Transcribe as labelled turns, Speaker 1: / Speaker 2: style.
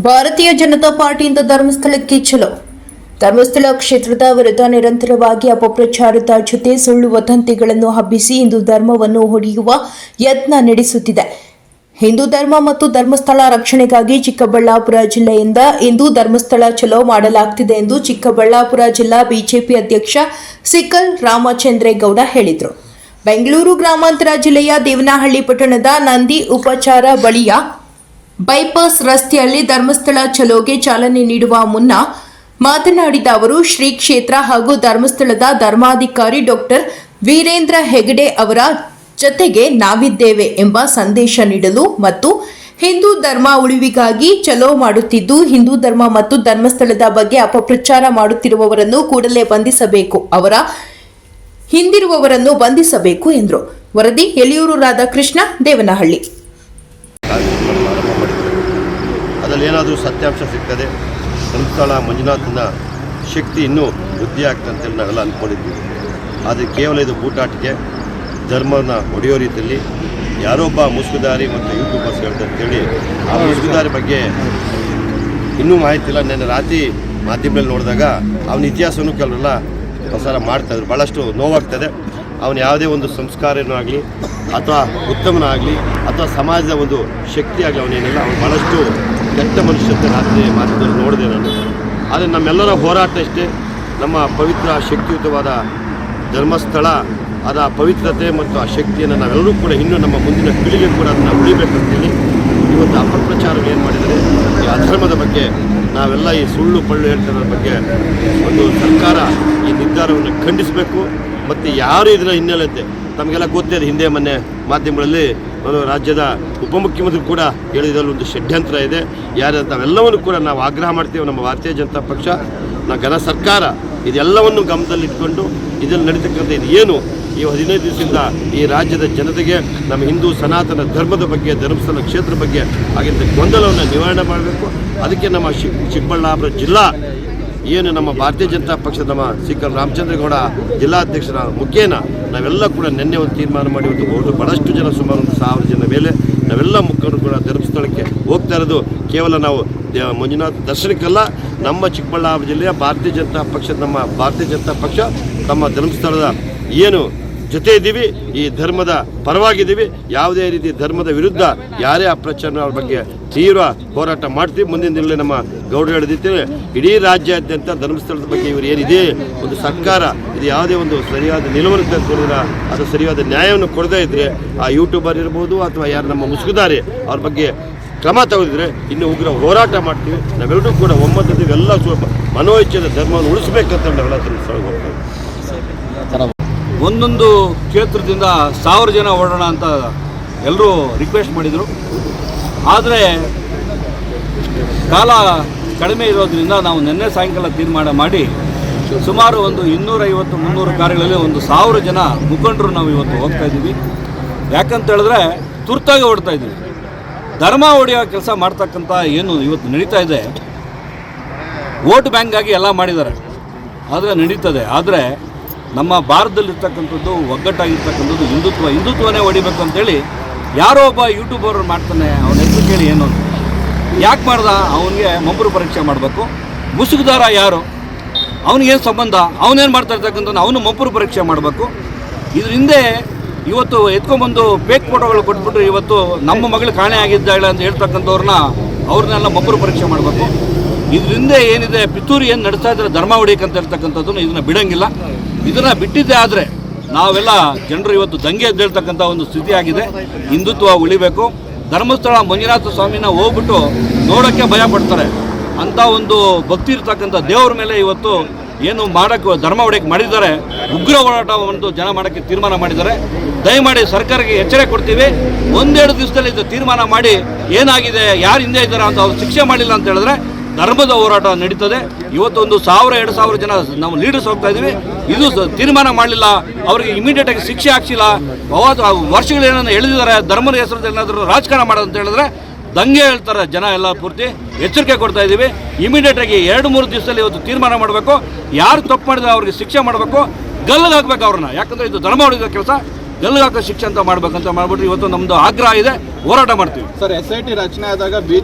Speaker 1: ಭಾರತೀಯ ಜನತಾ ಪಾರ್ಟಿಯಿಂದ ಧರ್ಮಸ್ಥಳಕ್ಕೆ ಚಲೋ ಧರ್ಮಸ್ಥಳ ಕ್ಷೇತ್ರದ ವಿರುದ್ಧ ನಿರಂತರವಾಗಿ ಅಪಪ್ರಚಾರದ ಜೊತೆ ಸುಳ್ಳು ವದಂತಿಗಳನ್ನು ಹಬ್ಬಿಸಿ ಹಿಂದೂ ಧರ್ಮವನ್ನು ಹೊಡೆಯುವ ಯತ್ನ ನಡೆಸುತ್ತಿದೆ. ಹಿಂದೂ ಧರ್ಮ ಮತ್ತು ಧರ್ಮಸ್ಥಳ ರಕ್ಷಣೆಗಾಗಿ ಚಿಕ್ಕಬಳ್ಳಾಪುರ ಜಿಲ್ಲೆಯಿಂದ ಇಂದು ಧರ್ಮಸ್ಥಳ ಚಲೋ ಮಾಡಲಾಗ್ತಿದೆ ಎಂದು ಚಿಕ್ಕಬಳ್ಳಾಪುರ ಜಿಲ್ಲಾ ಬಿಜೆಪಿ ಅಧ್ಯಕ್ಷ ಸಿಕಲ್ ರಾಮಚಂದ್ರೇಗೌಡ ಹೇಳಿದರು. ಬೆಂಗಳೂರು ಗ್ರಾಮಾಂತರ ಜಿಲ್ಲೆಯ ದೇವನಹಳ್ಳಿ ಪಟ್ಟಣದ ನಂದಿ ಉಪಚಾರ ಬಳಿಯ ಬೈಪಾಸ್ ರಸ್ತೆಯಲ್ಲಿ ಧರ್ಮಸ್ಥಳ ಚಲೋಗೆ ಚಾಲನೆ ನೀಡುವ ಮುನ್ನ ಮಾತನಾಡಿದ ಅವರು, ಶ್ರೀ ಕ್ಷೇತ್ರ ಹಾಗೂ ಧರ್ಮಸ್ಥಳದ ಧರ್ಮಾಧಿಕಾರಿ ಡಾಕ್ಟರ್ ವೀರೇಂದ್ರ ಹೆಗಡೆ ಅವರ ಜತೆಗೆ ನಾವಿದ್ದೇವೆ ಎಂಬ ಸಂದೇಶ ನೀಡಲು ಮತ್ತು ಹಿಂದೂ ಧರ್ಮ ಉಳಿವಿಗಾಗಿ ಚಲೋ ಮಾಡುತ್ತಿದ್ದು, ಹಿಂದೂ ಧರ್ಮ ಮತ್ತು ಧರ್ಮಸ್ಥಳದ ಬಗ್ಗೆ ಅಪಪ್ರಚಾರ ಮಾಡುತ್ತಿರುವವರನ್ನು ಕೂಡಲೇ ಬಂಧಿಸಬೇಕು, ಅವರ ಹಿಂದಿರುವವರನ್ನು ಬಂಧಿಸಬೇಕು ಎಂದರು. ವರದಿ ಎಲಿಯೂರು ರಾಧಾಕೃಷ್ಣ, ದೇವನಹಳ್ಳಿ.
Speaker 2: ಅದರಲ್ಲಿ ಏನಾದರೂ ಸತ್ಯಾಂಶ ಸಿಗ್ತದೆ, ಸಂಸ್ಥಳ ಮಂಜುನಾಥನ ಶಕ್ತಿ ಇನ್ನೂ ವೃದ್ಧಿ ಆಗ್ತಂತೇಳಿ ನಾವೆಲ್ಲ ಅಂದ್ಕೊಂಡಿದ್ವಿ ಆದರೆ ಕೇವಲ ಇದು ಬೂಟಾಟಿಕೆ ಧರ್ಮನ ಹೊಡೆಯೋ ರೀತಿಯಲ್ಲಿ ಯಾರೊಬ್ಬ ಮುಸುಗುದಾರಿ ಮತ್ತು ಯೂಟ್ಯೂಬರ್ಸ್ ಹೇಳ್ತಾರೆ ಅಂತೇಳಿ ಆ ಮುಸುಗುದಾರಿ ಬಗ್ಗೆ ಇನ್ನೂ ಮಾಹಿತಿ ಇಲ್ಲ. ನೆನ್ನೆ ರಾತ್ರಿ ಮಾಧ್ಯಮದಲ್ಲಿ ನೋಡಿದಾಗ ಅವನ ಇತಿಹಾಸವನ್ನು ಕೆಲವರೆಲ್ಲ ಪ್ರಸಾರ ಮಾಡ್ತಾಯಿದ್ರು ಭಾಳಷ್ಟು ನೋವಾಗ್ತದೆ. ಅವನು ಯಾವುದೇ ಒಂದು ಸಂಸ್ಕಾರನೂ ಆಗಲಿ, ಅಥವಾ ಉತ್ತಮನಾಗಲಿ ಅಥವಾ ಸಮಾಜದ ಒಂದು ಶಕ್ತಿ ಆಗಲಿ ಅವನೇನಿಲ್ಲ. ಅವನು ಭಾಳಷ್ಟು ಕೆಟ್ಟ ಮನುಷ್ಯತೆ ರಾತ್ರಿ ಮಾಧ್ಯಮದಲ್ಲಿ ನೋಡಿದೆ ನಾನು. ಆದರೆ ನಮ್ಮೆಲ್ಲರ ಹೋರಾಟ ಇಷ್ಟೇ. ನಮ್ಮ ಪವಿತ್ರ ಶಕ್ತಿಯುತವಾದ ಧರ್ಮಸ್ಥಳ, ಅದ ಪವಿತ್ರತೆ ಮತ್ತು ಆ ಶಕ್ತಿಯನ್ನು ನಾವೆಲ್ಲರೂ ಕೂಡ ಇನ್ನೂ ನಮ್ಮ ಮುಂದಿನ ಪೀಳಿಗೆ ಕೂಡ ಅದನ್ನು ಉಳಿಬೇಕಂತೇಳಿ ಇವತ್ತು ಅಪಪ್ರಚಾರ ಏನು ಮಾಡಿದರೆ ಈ ಅಧರ್ಮದ ಬಗ್ಗೆ ನಾವೆಲ್ಲ ಈ ಸುಳ್ಳು ಪಳ್ಳು ಹೇಳ್ತಿರೋದ್ರ ಬಗ್ಗೆ ಒಂದು ಸರ್ಕಾರ ಈ ನಿರ್ಧಾರವನ್ನು ಖಂಡಿಸಬೇಕು. ಮತ್ತು ಯಾರು ಇದರ ಹಿನ್ನೆಲೆ ಅಂತೆ. ತಮಗೆಲ್ಲ ಗೊತ್ತೇ ಇದೆ ಹಿಂದೆ ಮೊನ್ನೆ ಮಾಧ್ಯಮಗಳಲ್ಲಿ ರಾಜ್ಯದ ಉಪಮುಖ್ಯಮಂತ್ರಿ ಕೂಡ ಹೇಳಿದ್ರಲ್ಲಿ ಒಂದು ಷಡ್ಯಂತ್ರ ಇದೆ. ಯಾರು ತಾವೆಲ್ಲವನ್ನು ಕೂಡ ನಾವು ಆಗ್ರಹ ಮಾಡ್ತೀವಿ. ನಮ್ಮ ಭಾರತೀಯ ಜನತಾ ಪಕ್ಷ, ನಮ್ಮ ಘನ ಸರ್ಕಾರ ಇದೆಲ್ಲವನ್ನು ಗಮನದಲ್ಲಿಟ್ಕೊಂಡು ಇದನ್ನು ನಡೀತಕ್ಕಂಥ ಇದು ಏನು? ಈ ಹದಿನೈದು ದಿವಸದಿಂದ ಈ ರಾಜ್ಯದ ಜನತೆಗೆ, ನಮ್ಮ ಹಿಂದೂ ಸನಾತನ ಧರ್ಮದ ಬಗ್ಗೆ, ಧರ್ಮಸ್ಥಳ ಕ್ಷೇತ್ರ ಬಗ್ಗೆ ಆಗಿದ್ದ ಗೊಂದಲವನ್ನು ನಿವಾರಣೆ ಮಾಡಬೇಕು. ಅದಕ್ಕೆ ನಮ್ಮ ಚಿಕ್ಕಬಳ್ಳಾಪುರ ಜಿಲ್ಲಾ ಏನು ನಮ್ಮ ಭಾರತೀಯ ಜನತಾ ಪಕ್ಷದ ನಮ್ಮ ಸಿಕ್ಕಲ್ ರಾಮಚಂದ್ರಗೌಡ ಜಿಲ್ಲಾಧ್ಯಕ್ಷರ ಮುಖೇನ, ನಾವೆಲ್ಲ ಕೂಡ ನಿನ್ನೆ ಒಂದು ತೀರ್ಮಾನ ಮಾಡಿ ಒಂದು ಬಹು- ಬಹಳಷ್ಟು ಜನ ಸುಮಾರು ಒಂದು ಸಾವಿರ ಜನ ಮೇಲೆ ನಾವೆಲ್ಲ ಮುಖಂಡರು ಕೂಡ ಧರ್ಮಸ್ಥಳಕ್ಕೆ ಹೋಗ್ತಾ ಇರೋದು ಕೇವಲ ನಾವು ಮಂಜುನಾಥ ದರ್ಶನಕ್ಕಲ್ಲ, ನಮ್ಮ ಚಿಕ್ಕಬಳ್ಳಾಪುರ ಜಿಲ್ಲೆಯ ಭಾರತೀಯ ಜನತಾ ಪಕ್ಷದ ನಮ್ಮ ಭಾರತೀಯ ಜನತಾ ಪಕ್ಷ ತಮ್ಮ ಧರ್ಮಸ್ಥಳದ ಏನು ಜೊತೆ ಇದ್ದೀವಿ ಈ ಧರ್ಮದ ಪರವಾಗಿದ್ದೀವಿ, ಯಾವುದೇ ರೀತಿ ಧರ್ಮದ ವಿರುದ್ಧ ಯಾರೇ ಅಪ್ರಚಾರ ಬಗ್ಗೆ ತೀವ್ರ ಹೋರಾಟ ಮಾಡ್ತೀವಿ. ಮುಂದಿನ ದಿನಗಳಲ್ಲಿ ನಮ್ಮ ಗೌಡ ಹೇಳಿದ್ದೇವೆ ಇಡೀ ರಾಜ್ಯಾದ್ಯಂತ ಧರ್ಮಸ್ಥಳದ ಬಗ್ಗೆ ಇವರು ಏನಿದೆ, ಒಂದು ಸರ್ಕಾರ ಇದು ಯಾವುದೇ ಒಂದು ಸರಿಯಾದ ನಿಲುವನ್ನು ತೆಗೆದುಕೊಂಡಿಲ್ಲ ಅದು ಸರಿಯಾದ ನ್ಯಾಯವನ್ನು ಕೊಡದೇ ಇದ್ದರೆ ಆ ಯೂಟ್ಯೂಬರ್ ಇರ್ಬೋದು ಅಥವಾ ಯಾರು ನಮ್ಮ ಮುಸುಗುದಾರಿ, ಅವ್ರ ಬಗ್ಗೆ ಕ್ರಮ ತೆಗೆದಿದ್ರೆ ಇನ್ನು ಉಗ್ರ ಹೋರಾಟ ಮಾಡ್ತೀವಿ. ನಾವೆಲ್ಲರೂ ಕೂಡ ಒಮ್ಮತದ ಎಲ್ಲ ಸ್ವಲ್ಪ ಮನೋಇಚ್ಛೆದ ಧರ್ಮವನ್ನು ಉಳಿಸ್ಬೇಕಂತ ನಾವೆಲ್ಲ ತಿಳಿಸ್ತಾ ಹೋಗ್ತೀವಿ
Speaker 3: ಒಂದೊಂದು ಕ್ಷೇತ್ರದಿಂದ ಸಾವಿರ ಜನ ಓಡೋಣ ಅಂತ ಎಲ್ಲರೂ ರಿಕ್ವೆಸ್ಟ್ ಮಾಡಿದರು. ಆದರೆ ಕಾಲ ಕಡಿಮೆ ಇರೋದ್ರಿಂದ ನಾವು ನಿನ್ನೆ ಸಾಯಂಕಾಲ ತೀರ್ಮಾನ ಮಾಡಿ ಸುಮಾರು ಒಂದು ಇನ್ನೂರೈವತ್ತು, ಮುನ್ನೂರು ಕಾರ್ಯಗಳಲ್ಲಿ ಒಂದು ಸಾವಿರ ಜನ ಮುಖಂಡರು ನಾವು ಇವತ್ತು ಹೋಗ್ತಾ ಇದ್ದೀವಿ. ಯಾಕಂತ ಹೇಳಿದ್ರೆ ತುರ್ತಾಗಿ ಓಡ್ತಾ ಇದ್ದೀವಿ. ಧರ್ಮ ಹೊಡೆಯೋ ಕೆಲಸ ಮಾಡ್ತಕ್ಕಂಥ ಏನು ಇವತ್ತು ನಡೀತಾ ಇದೆ. ವೋಟ್ ಬ್ಯಾಂಕ್ಗಾಗಿ ಎಲ್ಲ ಮಾಡಿದ್ದಾರೆ. ಆದರೆ ನಡೀತದೆ. ಆದರೆ ನಮ್ಮ ಭಾರತದಲ್ಲಿರ್ತಕ್ಕಂಥದ್ದು, ಒಗ್ಗಟ್ಟಾಗಿರ್ತಕ್ಕಂಥದ್ದು ಹಿಂದುತ್ವ. ಹಿಂದುತ್ವನೇ ಹೊಡಿಬೇಕು ಅಂತೇಳಿ ಯಾರೋ ಒಬ್ಬ ಯೂಟ್ಯೂಬರ್ ಮಾಡ್ತಾನೆ. ಅವನ ಹೆಸರು ಕೇಳಿ ಏನು ಅಂತ. ಯಾಕೆ ಮಾಡ್ದ? ಅವನಿಗೆ ಮೊಬ್ಬರು ಪರೀಕ್ಷೆ ಮಾಡಬೇಕು. ಮುಸುಗುದಾರ ಯಾರು? ಅವನಿಗೇನು ಸಂಬಂಧ? ಅವನೇನು ಮಾಡ್ತಾ ಇರ್ತಕ್ಕಂಥ ಅವನು ಮೊಬ್ಬರು ಪರೀಕ್ಷೆ ಮಾಡಬೇಕು. ಇದ್ರ ಹಿಂದೆ ಇವತ್ತು ಎತ್ಕೊಂಬಂದು ಫೇಕ್ ಫೋಟೋಗಳು ಕೊಟ್ಬಿಟ್ರೆ ಇವತ್ತು ನಮ್ಮ ಮಗಳು ಕಾಣೆ ಆಗಿದ್ದಾಳೆ ಅಂತ ಹೇಳ್ತಕ್ಕಂಥವ್ರನ್ನ ಅವ್ರನ್ನೆಲ್ಲ ಮೊಬ್ಬರು ಪರೀಕ್ಷೆ ಮಾಡಬೇಕು. ಇದರಿಂದ ಏನಿದೆ? ಪಿತೂರಿ ಏನು ನಡೆಸ್ತಾ ಇದ್ದಾರೆ ಧರ್ಮ ಅಂತ ಹೇಳ್ತಕ್ಕಂಥದ್ದನ್ನು ಇದನ್ನು ಬಿಡಂಗಿಲ್ಲ. ಇದನ್ನು ಬಿಟ್ಟಿದ್ದೆ ಆದರೆ ನಾವೆಲ್ಲ ಜನರು ಇವತ್ತು ದಂಗೆ ಎದ್ದೇಳ್ತಕ್ಕಂಥ ಒಂದು ಸ್ಥಿತಿ ಆಗಿದೆ ಹಿಂದುತ್ವ ಉಳಿಬೇಕು. ಧರ್ಮಸ್ಥಳ ಮಂಜುನಾಥ ಸ್ವಾಮಿನ ಹೋಗ್ಬಿಟ್ಟು ನೋಡೋಕ್ಕೆ ಭಯ ಪಡ್ತಾರೆ. ಅಂಥ ಒಂದು ಭಕ್ತಿ ಇರ್ತಕ್ಕಂಥ ದೇವರ ಮೇಲೆ ಇವತ್ತು ಏನು ಮಾಡೋಕ್ಕೆ ಧರ್ಮ ಹೊಡೆಯಕ್ಕೆ ಮಾಡಿದ್ದಾರೆ. ಉಗ್ರ ಹೋರಾಟವನ್ನು ಜನ ಮಾಡೋಕ್ಕೆ ತೀರ್ಮಾನ ಮಾಡಿದ್ದಾರೆ. ದಯಮಾಡಿ ಸರ್ಕಾರಕ್ಕೆ ಎಚ್ಚರಿಕೆ ಕೊಡ್ತೀವಿ. ಒಂದೆರಡು ದಿವಸದಲ್ಲಿ ಇದು ತೀರ್ಮಾನ ಮಾಡಿ ಏನಾಗಿದೆ, ಯಾರು ಹಿಂದೆ ಇದ್ದಾರೆ ಅಂತ ಅವ್ರು ಶಿಕ್ಷೆ ಮಾಡಿಲ್ಲ ಅಂತ ಹೇಳಿದ್ರೆ ಧರ್ಮದ ಹೋರಾಟ ನಡೀತದೆ. ಇವತ್ತೊಂದು ಸಾವಿರ, ಎರಡು ಸಾವಿರ ಜನ ನಾವು ಲೀಡರ್ಸ್ ಹೋಗ್ತಾ ಇದ್ದೀವಿ. ಇದು ತೀರ್ಮಾನ ಮಾಡಲಿಲ್ಲ, ಅವರಿಗೆ ಇಮಿಡಿಯೇಟ್ ಆಗಿ ಶಿಕ್ಷೆ ಹಾಕ್ಸಿಲ್ಲ. ವರ್ಷಗಳು ಏನನ್ನ ಎಳೆದಿದ್ದಾರೆ ಧರ್ಮದ ಹೆಸರು ಏನಾದರೂ ರಾಜಕಾರಣ ಅಂತ ಹೇಳಿದ್ರೆ ದಂಗೆ ಹೇಳ್ತಾರೆ ಜನ ಎಲ್ಲ ಪೂರ್ತಿ. ಎಚ್ಚರಿಕೆ ಕೊಡ್ತಾ ಇದ್ದೀವಿ ಇಮಿಡಿಯೇಟ್ ಆಗಿ ಎರಡು, ಮೂರು ದಿವಸದಲ್ಲಿ ಇವತ್ತು ತೀರ್ಮಾನ ಮಾಡಬೇಕು. ಯಾರು ತಪ್ಪು ಮಾಡಿದ್ರೆ ಅವ್ರಿಗೆ ಶಿಕ್ಷೆ ಮಾಡಬೇಕು. ಗಲ್ಲಿಗೆ ಹಾಕ್ಬೇಕು ಅವ್ರನ್ನ. ಯಾಕಂದ್ರೆ ಇದು ಧರ್ಮ ಹೊಡೆದ ಕೆಲಸ. ಗಲ್ಲಿಗೆ ಹಾಕೋ ಶಿಕ್ಷೆ ಅಂತ ಮಾಡ್ಬೇಕಂತ ಮಾಡ್ಬಿಟ್ಟು ಇವತ್ತು ನಮ್ಮದು ಆಗ್ರಹ ಇದೆ. ಹೋರಾಟ ಮಾಡ್ತೀವಿ.
Speaker 4: ಸರ್ ಎಸ್ ಐ ಟಿ ರಚನೆ ಆದಾಗ